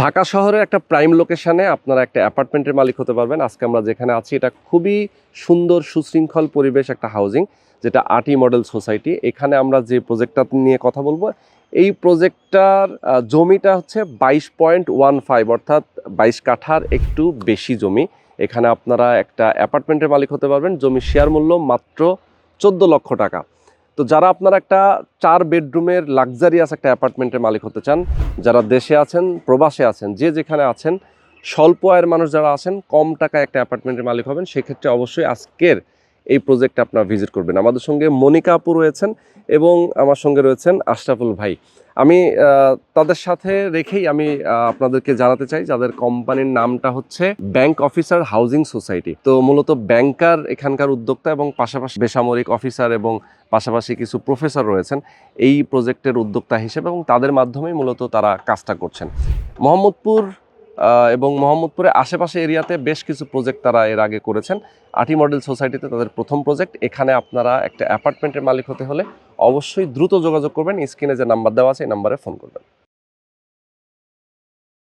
ঢাকা শহরের একটা প্রাইম লোকেশনে আপনারা একটা অ্যাপার্টমেন্টের মালিক হতে পারবেন। আজকে আমরা যেখানে আছি, এটা খুবই সুন্দর, সুশৃঙ্খল পরিবেশ একটা হাউজিং যেটা আটি মডেল সোসাইটি এখানে আমরা যে প্রজেক্টটা নিয়ে কথা বলব, এই প্রজেক্টটার জমিটা হচ্ছে বাইশ পয়েন্ট ওয়ান ফাইভ, অর্থাৎ বাইশ কাঠার একটু বেশি জমি। এখানে আপনারা একটা অ্যাপার্টমেন্টের মালিক হতে পারবেন। জমি শেয়ার মূল্য মাত্র চোদ্দ লক্ষ টাকা। তো যারা আপনারা একটা চার বেডরুমের লাক্সারিয়াস একটা অ্যাপার্টমেন্টের মালিক হতে চান, যারা দেশে আছেন, প্রবাসে আছেন, যে যেখানে আছেন, স্বল্প আয়ের মানুষ যারা আছেন, কম টাকায় একটা অ্যাপার্টমেন্টের মালিক হবেন, সেক্ষেত্রে অবশ্যই আজকের এই প্রজেক্টে আপনারা ভিজিট করবেন। আমাদের সঙ্গে মনিকা আপু রয়েছেন এবং আমার সঙ্গে রয়েছেন আশরাফুল ভাই। আমি তাদের সাথে রেখেই আমি আপনাদেরকে জানাতে চাই, যাদের কোম্পানির নামটা হচ্ছে ব্যাংক অফিসার হাউজিং সোসাইটি তো মূলত ব্যাংকার এখানকার উদ্যোক্তা এবং পাশাপাশি বেসামরিক অফিসার এবং পাশাপাশি কিছু প্রফেসর রয়েছেন, এই প্রজেক্টের উদ্যোক্তা হিসেবে এবং তাদের মাধ্যমেই মূলত তারা কাজটা করছেন। মোহাম্মদপুর এবং মোহাম্মদপুরের আশেপাশে এরিয়াতে বেশ কিছু প্রজেক্ট তারা এর আগে করেছেন। আটি মডেল সোসাইটিতে তাদের প্রথম প্রজেক্ট এখানে আপনারা একটা অ্যাপার্টমেন্টের মালিক হতে হলে অবশ্যই দ্রুত যোগাযোগ করবেন। স্ক্রিনে যে নাম্বার দেওয়া আছে, এই নাম্বারে ফোন করবেন।